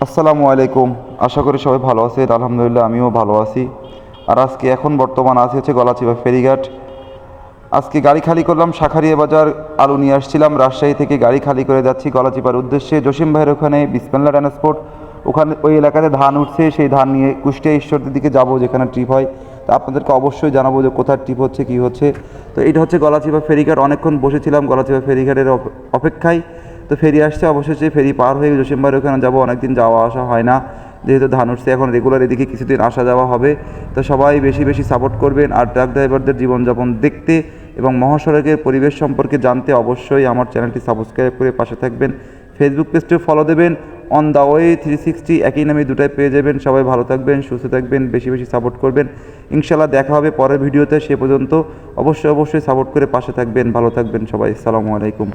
আসসালামু আলাইকুম। আশা করি সবাই ভালো আছেন। আলহামদুলিল্লাহ, আমিও ভালো আছি। আর আজকে এখন বর্তমান আছি হচ্ছে গলাচিপা ফেরিঘাট। আজকে গাড়ি খালি করলাম শাখারিয়া বাজার আলু নিয়ে আসছিলাম, রাজশাহী থেকে গাড়ি খালি করে যাচ্ছি গলাচিপার উদ্দেশ্যে। জসিম ভাইয়ের ওখানে বিসমেল্লা ট্রান্সপোর্ট ওখানে ওই এলাকাতে ধান উঠছে, সেই ধান নিয়ে কুষ্টিয়া ঈশ্বরদের দিকে যাব যেখানে ট্রিপ হয়। তা আপনাদেরকে অবশ্যই জানাব যে কোথায় ট্রিপ হচ্ছে, কী হচ্ছে। তো এটা হচ্ছে গলাচিপা ফেরিঘাট। অনেকক্ষণ বসেছিলাম গলাচিপা ফেরিঘাটের অপ- অপেক্ষায়। তো ফেরি আসছে, অবশেষে ফেরি পার হয়ে জসিম ভাইয়ের ওখানে যাব। অনেকদিন যাওয়া আসা হয় না। যেহেতু ধান উঠছে এখন রেগুলার এদিকে কিছুদিন আসা যাওয়া হবে। তো সবাই বেশি বেশি সাপোর্ট করবেন আর ট্রাক ড্রাইভারদের জীবনযাপন দেখতে এবং মহাসড়কের পরিবেশ সম্পর্কে জানতে অবশ্যই আমার চ্যানেলটি সাবস্ক্রাইব করে পাশে থাকবেন। ফেসবুক পেজটিও ফলো দেবেন। On the way three sixty একই নামে দুটাই পেয়ে যাবেন। সবাই ভালো থাকবেন, সুস্থ থাকবেন, বেশি বেশি সাপোর্ট করবেন। ইনশাল্লাহ দেখা হবে পরের ভিডিওতে। সে পর্যন্ত অবশ্যই অবশ্যই সাপোর্ট করে পাশে থাকবেন। ভালো থাকবেন সবাই। আসসালামু আলাইকুম।